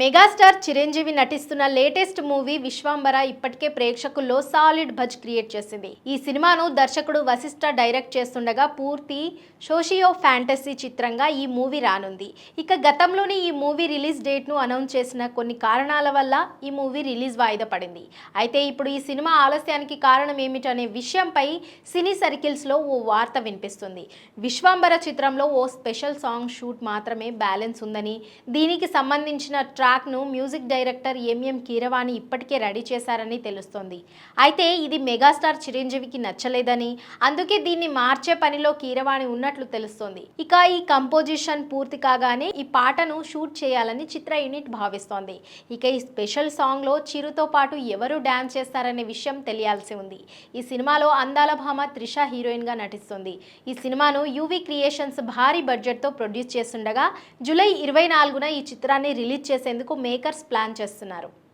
Megastar Chiranjeevi నటిస్తున్న latest movie Vishwambhara ఇప్పటికే ప్రేక్షకుల్లో సాలిడ్ బజ్ క్రియేట్ చేసింది. ఈ సినిమాను దర్శకుడు వశిష్ఠ డైరెక్ట్ చేస్తుండగా పూర్తి సోషియో ఫ్యాంటసీ చిత్రంగా ఈ మూవీ రానుంది. ఇక గతంలోనే ఈ మూవీ రిలీజ్ డేట్ను అనౌన్స్ చేసిన కొన్ని కారణాల వల్ల ఈ మూవీ రిలీజ్ వాయిదా పడింది. అయితే ఇప్పుడు ఈ సినిమా ఆలస్యానికి కారణం ఏమిటనే విషయంపై సినీ సర్కిల్స్లో ఓ వార్త వినిపిస్తుంది. విశ్వాంబర చిత్రంలో ఓ స్పెషల్ సాంగ్ షూట్ మాత్రమే బ్యాలెన్స్ ఉందని దీనికి సంబంధించిన ట్రాక్ను మ్యూజిక్ డైరెక్టర్ ఎంఎం కీరవాణి ఇప్పటికే రెడీ చేశారని తెలుస్తోంది. అయితే ఇది మెగాస్టార్ చిరంజీవికి నచ్చలేదని అందుకే దీన్ని మార్చే పనిలో కీరవాణి ఉన్నట్లు తెలుస్తోంది. ఇక ఈ కంపోజిషన్ పూర్తి కాగానే ఈ పాటను షూట్ చేయాలని చిత్ర యూనిట్ భావిస్తోంది. ఇక ఈ స్పెషల్ సాంగ్లో చిరుతో పాటు ఎవరు డ్యాన్స్ చేస్తారనే విషయం తెలియాల్సి ఉంది. ఈ సినిమాలో అందాల భామ త్రిష హీరోయిన్గా నటిస్తుంది. ఈ సినిమాను యూవీ క్రియేషన్స్ భారీ బడ్జెట్తో ప్రొడ్యూస్ చేస్తుండగా జూలై ఇరవై నాలుగున ఈ చిత్రాన్ని రిలీజ్ చేసే చేసేందుకు మేకర్స్ ప్లాన్ చేస్తున్నారు?